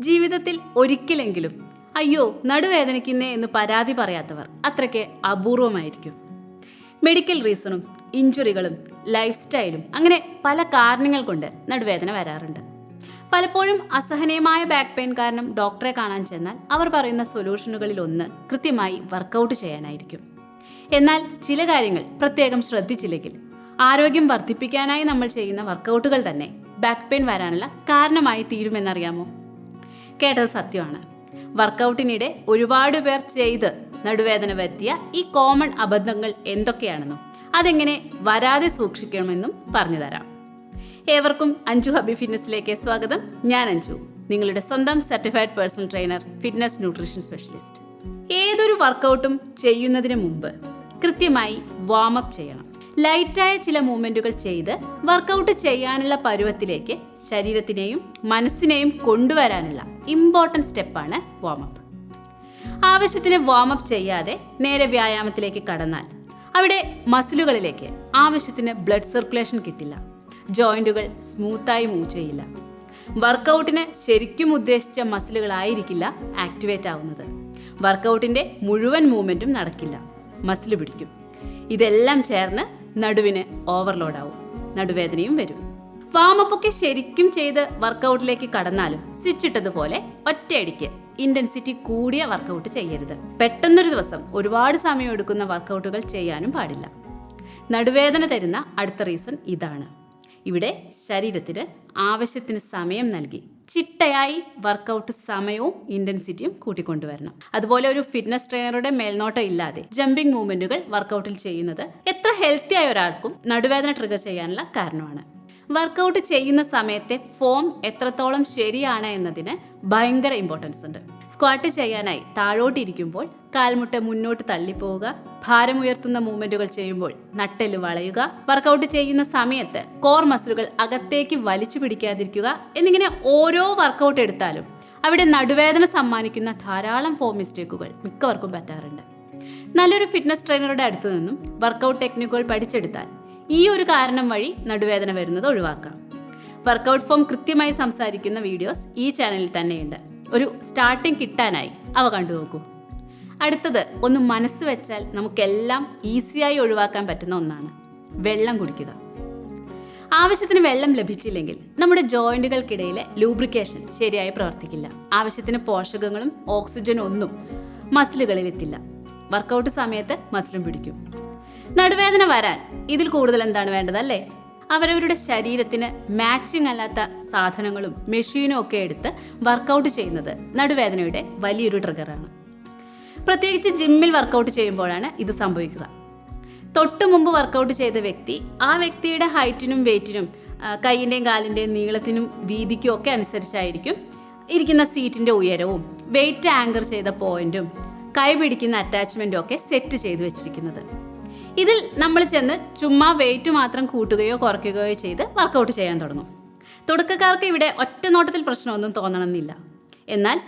ജീവിതത്തിൽ ഒരിക്കലെങ്കിലും അയ്യോ നടുവേദനിക്കുന്നേ എന്ന് പരാതി പറയാത്തവർ അത്രയ്ക്ക് അപൂർവമായിരിക്കും. മെഡിക്കൽ റീസണും ഇഞ്ചുറികളും ലൈഫ് സ്റ്റൈലും അങ്ങനെ പല കാരണങ്ങൾ കൊണ്ട് നടുവേദന വരാറുണ്ട്. പലപ്പോഴും അസഹനീയമായ ബാക്ക് പെയിൻ കാരണം ഡോക്ടറെ കാണാൻ ചെന്നാൽ അവർ പറയുന്ന സൊല്യൂഷനുകളിൽ ഒന്ന് കൃത്യമായി വർക്കൗട്ട് ചെയ്യാനായിരിക്കും. എന്നാൽ ചില കാര്യങ്ങൾ പ്രത്യേകം ശ്രദ്ധിച്ചില്ലെങ്കിൽ ആരോഗ്യം വർദ്ധിപ്പിക്കാനായി നമ്മൾ ചെയ്യുന്ന വർക്കൗട്ടുകൾ തന്നെ ബാക്ക് പെയിൻ വരാനുള്ള കാരണമായി തീരുമെന്നറിയാമോ? കേട്ടത് സത്യമാണ്. വർക്കൗട്ടിനിടെ ഒരുപാട് പേർ ചെയ്ത് നടുവേദന വരുത്തിയ ഈ കോമൺ അബദ്ധങ്ങൾ എന്തൊക്കെയാണെന്നും അതെങ്ങനെ വരാതെ സൂക്ഷിക്കണമെന്നും പറഞ്ഞു തരാം ഏവർക്കും അഞ്ജു ഹബി ഫിറ്റ്നസ്സിലേക്ക് സ്വാഗതം. ഞാൻ അഞ്ജു നിങ്ങളുടെ സ്വന്തം certified personal trainer fitness nutrition specialist ഏതൊരു വർക്കൗട്ടും ചെയ്യുന്നതിന് മുമ്പ് കൃത്യമായി വാമപ്പ് ചെയ്യണം. ലൈറ്റായ ചില മൂവ്മെന്റുകൾ ചെയ്ത് വർക്കൗട്ട് ചെയ്യാനുള്ള പരുവത്തിലേക്ക് ശരീരത്തിനെയും മനസ്സിനെയും കൊണ്ടുവരാനുള്ള ഇമ്പോർട്ടന്റ് സ്റ്റെപ്പാണ് വാമപ്പ് ആവശ്യത്തിന് വാമപ്പ് ചെയ്യാതെ നേരെ വ്യായാമത്തിലേക്ക് കടന്നാൽ അവിടെ മസിലുകളിലേക്ക് ആവശ്യത്തിന് ബ്ലഡ് സർക്കുലേഷൻ കിട്ടില്ല. ജോയിന്റുകൾ സ്മൂത്തായി മൂവ് ചെയ്യില്ല. വർക്കൗട്ടിന് ശരിക്കും ഉദ്ദേശിച്ച മസിലുകളായിരിക്കില്ല ആക്ടിവേറ്റ് ആവുന്നത്. വർക്കൗട്ടിന്റെ മുഴുവൻ മൂവ്മെന്റും നടക്കില്ല. മസിൽ പിടിക്കും. ഇതെല്ലാം ചേർന്ന് നടുവിന് ഓവർലോഡ് ആവും. നടുവേദനയും വരും. വാമപ്പൊക്കെ ശരിക്കും ചെയ്ത് വർക്കൗട്ടിലേക്ക് കടന്നാലും സ്വിച്ച് ഇട്ടതുപോലെ ഒറ്റയടിക്ക് ഇന്റൻസിറ്റി കൂടിയ വർക്കൗട്ട് ചെയ്യരുത്. പെട്ടെന്നൊരു ദിവസം ഒരുപാട് സമയം എടുക്കുന്ന വർക്കൗട്ടുകൾ ചെയ്യാനും പാടില്ല. നടുവേദന തരുന്ന അടുത്ത റീസൺ ഇതാണ്. ഇവിടെ ശരീരത്തിന് ആവശ്യത്തിന് സമയം നൽകി ചിട്ടയായി വർക്കൗട്ട് സമയവും ഇന്റൻസിറ്റിയും കൂട്ടിക്കൊണ്ടുവരണം. അതുപോലെ ഒരു ഫിറ്റ്നസ് ട്രെയിനറുടെ മേൽനോട്ടം ഇല്ലാതെ ജമ്പിംഗ് മൂവ്മെന്റുകൾ വർക്കൗട്ടിൽ ചെയ്യുന്നത് എത്ര ഹെൽത്തി ആയ ഒരാൾക്കും നടുവേദന ട്രിഗർ ചെയ്യാനുള്ള കാരണമാണ്. വർക്കൗട്ട് ചെയ്യുന്ന സമയത്തെ ഫോം എത്രത്തോളം ശരിയാണ് എന്നതിന് ഭയങ്കര ഇമ്പോർട്ടൻസ് ഉണ്ട്. സ്ക്വാട്ട് ചെയ്യാനായി താഴോട്ടിരിക്കുമ്പോൾ കാൽമുട്ട മുന്നോട്ട് തള്ളിപ്പോവുക ഭാരമുയർത്തുന്ന മൂവ്മെന്റുകൾ ചെയ്യുമ്പോൾ നട്ടെല്ല് വളയുക വർക്കൗട്ട് ചെയ്യുന്ന സമയത്ത് കോർ മസിലുകൾ അകത്തേക്ക് വലിച്ചു പിടിക്കാതിരിക്കുക എന്നിങ്ങനെ ഓരോ വർക്കൗട്ട് എടുത്താലും അവിടെ നടുവേദന സമ്മാനിക്കുന്ന ധാരാളം ഫോം മിസ്റ്റേക്കുകൾ മിക്കവർക്കും പറ്റാറുണ്ട്. നല്ലൊരു ഫിറ്റ്നസ് ട്രെയിനറുടെ അടുത്തു നിന്നും വർക്കൗട്ട് ടെക്നിക്കുകൾ പഠിച്ചെടുത്താൽ ഈ ഒരു കാരണം വഴി നടുവേദന വരുന്നത് ഒഴിവാക്കാം. വർക്കൗട്ട് ഫോം കൃത്യമായി സംസാരിക്കുന്ന വീഡിയോസ് ഈ ചാനലിൽ തന്നെയുണ്ട്. ഒരു സ്റ്റാർട്ടിംഗ് കിട്ടാനായി അവ കണ്ടു നോക്കൂ അടുത്തത് ഒന്ന് മനസ്സ് വെച്ചാൽ നമുക്കെല്ലാം ഈസിയായി ഒഴിവാക്കാൻ പറ്റുന്ന ഒന്നാണ്. വെള്ളം കുടിക്കുക. ആവശ്യത്തിന് വെള്ളം ലഭിച്ചില്ലെങ്കിൽ നമ്മുടെ ജോയിന്റുകൾക്കിടയിലെ ലൂബ്രിക്കേഷൻ ശരിയായി പ്രവർത്തിക്കില്ല. ആവശ്യത്തിന് പോഷകങ്ങളും ഓക്സിജനും ഒന്നും മസിലുകളിൽ എത്തില്ല വർക്കൗട്ട് സമയത്ത് മസിലും പിടിക്കും. നടുവേദന വരാൻ ഇതിൽ കൂടുതൽ എന്താണ് വേണ്ടത് അല്ലേ അവരവരുടെ ശരീരത്തിന് മാച്ചിങ് അല്ലാത്ത സാധനങ്ങളും മെഷീനും ഒക്കെ എടുത്ത് വർക്കൗട്ട് ചെയ്യുന്നത് നടുവേദനയുടെ വലിയൊരു ട്രിഗറാണ് പ്രത്യേകിച്ച് ജിമ്മിൽ വർക്കൗട്ട് ചെയ്യുമ്പോഴാണ് ഇത് സംഭവിക്കുക. തൊട്ട് മുമ്പ് വർക്കൗട്ട് ചെയ്ത വ്യക്തി ആ വ്യക്തിയുടെ ഹൈറ്റിനും വെയ്റ്റിനും കൈയിന്റെയും കാലിന്റെയും നീളത്തിനും വീതിക്കും ഒക്കെ അനുസരിച്ചായിരിക്കും ഇരിക്കുന്ന സീറ്റിന്റെ ഉയരവും വെയിറ്റ് ആങ്കർ ചെയ്ത പോയിന്റും കൈ പിടിക്കുന്ന അറ്റാച്ച്മെന്റും ഒക്കെ സെറ്റ് ചെയ്ത് വെച്ചിരിക്കുന്നത്. ഇതിൽ നമ്മൾ ചെന്ന് ചുമ്മാ വെയിറ്റ് മാത്രം കൂട്ടുകയോ കുറയ്ക്കുകയോ ചെയ്ത് വർക്കൗട്ട് ചെയ്യാൻ തുടങ്ങും. തുടക്കക്കാർക്ക് ഇവിടെ ഒറ്റ നോട്ടത്തിൽ പ്രശ്നമൊന്നും തോന്നണമെന്നില്ല. എന്നാൽ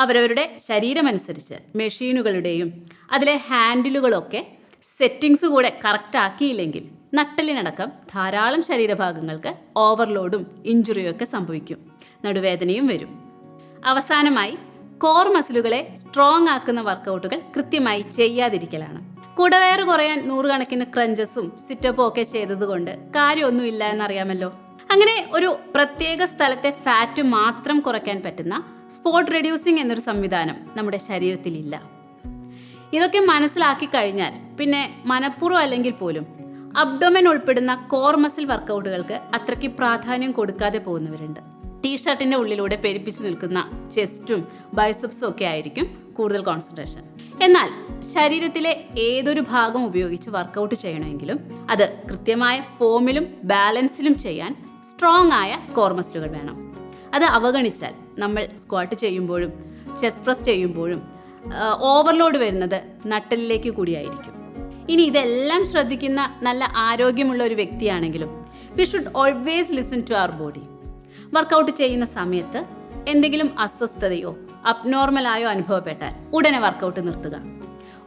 അവരവരുടെ ശരീരമനുസരിച്ച് മെഷീനുകളുടെയും അതിലെ ഹാൻഡിലുകളൊക്കെ സെറ്റിങ്സ് കൂടെ കറക്റ്റ് ആക്കിയില്ലെങ്കിൽ നട്ടലിനടക്കം ധാരാളം ശരീരഭാഗങ്ങൾക്ക് ഓവർലോഡും ഇഞ്ചുറിയും ഒക്കെ സംഭവിക്കും. നടുവേദനയും വരും. അവസാനമായി കോർ മസിലുകളെ സ്ട്രോങ് ആക്കുന്ന വർക്കൗട്ടുകൾ കൃത്യമായി ചെയ്യാതിരിക്കലാണ്. കുടവയറ് കുറയാൻ നൂറുകണക്കിന് ക്രഞ്ചസും സിറ്റപ്പും ഒക്കെ ചെയ്തതുകൊണ്ട് കാര്യമൊന്നുമില്ല എന്നറിയാമല്ലോ. അങ്ങനെ ഒരു പ്രത്യേക സ്ഥലത്തെ ഫാറ്റ് മാത്രം കുറയ്ക്കാൻ പറ്റുന്ന സ്പോട്ട് റെഡ്യൂസിങ് എന്നൊരു സംവിധാനം നമ്മുടെ ശരീരത്തിലില്ല. ഇതൊക്കെ മനസ്സിലാക്കി കഴിഞ്ഞാൽ പിന്നെ മനഃപൂർവം അല്ലെങ്കിൽ പോലും അബ്ഡോമൻ ഉൾപ്പെടുന്ന കോർ മസിൽ വർക്കൗട്ടുകൾക്ക് അത്രയ്ക്ക് പ്രാധാന്യം കൊടുക്കാതെ പോകുന്നവരുണ്ട്. ടീഷർട്ടിന്റെ ഉള്ളിലൂടെ പെരുപ്പിച്ചു നിൽക്കുന്ന ചെസ്റ്റും ബൈസപ്സും ഒക്കെ ആയിരിക്കും കൂടുതൽ കോൺസെൻട്രേഷൻ എന്നാൽ ശരീരത്തിലെ ഏതൊരു ഭാഗം ഉപയോഗിച്ച് വർക്കൗട്ട് ചെയ്യണമെങ്കിലും അത് കൃത്യമായ ഫോമിലും ബാലൻസിലും ചെയ്യാൻ സ്ട്രോങ് ആയ കോർ മസിലുകൾ വേണം. അത് അവഗണിച്ചാൽ നമ്മൾ സ്ക്വാട്ട് ചെയ്യുമ്പോഴും ചെസ്റ്റ് പ്രസ് ചെയ്യുമ്പോഴും ഓവർലോഡ് വരുന്നത് നട്ടലിലേക്ക് കൂടിയായിരിക്കും. ഇനി ഇതെല്ലാം ശ്രദ്ധിക്കുന്ന നല്ല ആരോഗ്യമുള്ള ഒരു വ്യക്തിയാണെങ്കിലും we should always listen to our body workout ചെയ്യുന്ന സമയത്ത് എന്തെങ്കിലും അസ്വസ്ഥതയോ അബ്നോർമലായോ അനുഭവപ്പെട്ടാൽ ഉടനെ വർക്കൗട്ട് നിർത്തുക.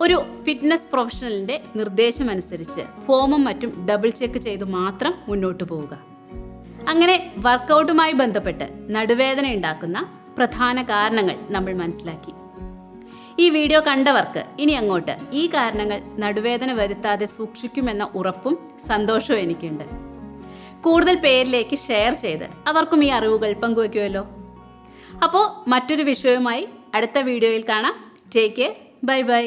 ഒരു ഫിറ്റ്നസ് പ്രൊഫഷണലിന്റെ നിർദ്ദേശമനുസരിച്ച് ഫോമും മറ്റും ഡബിൾ ചെക്ക് ചെയ്ത് മാത്രം മുന്നോട്ട് പോവുക. അങ്ങനെ വർക്കൗട്ടുമായി ബന്ധപ്പെട്ട് നടുവേദന ഉണ്ടാക്കുന്ന പ്രധാന കാരണങ്ങൾ നമ്മൾ മനസ്സിലാക്കി. ഈ വീഡിയോ കണ്ടവർക്ക് ഇനി അങ്ങോട്ട് ഈ കാരണങ്ങൾ നടുവേദന വരുത്താതെ സൂക്ഷിക്കുമെന്ന ഉറപ്പും സന്തോഷവും എനിക്കുണ്ട്. കൂടുതൽ പേരിലേക്ക് ഷെയർ ചെയ്ത് അവർക്കും ഈ അറിവുകൾ പങ്കുവയ്ക്കുമല്ലോ. അപ്പോൾ മറ്റൊരു വിഷയവുമായി അടുത്ത വീഡിയോയിൽ കാണാം. Take care bye bye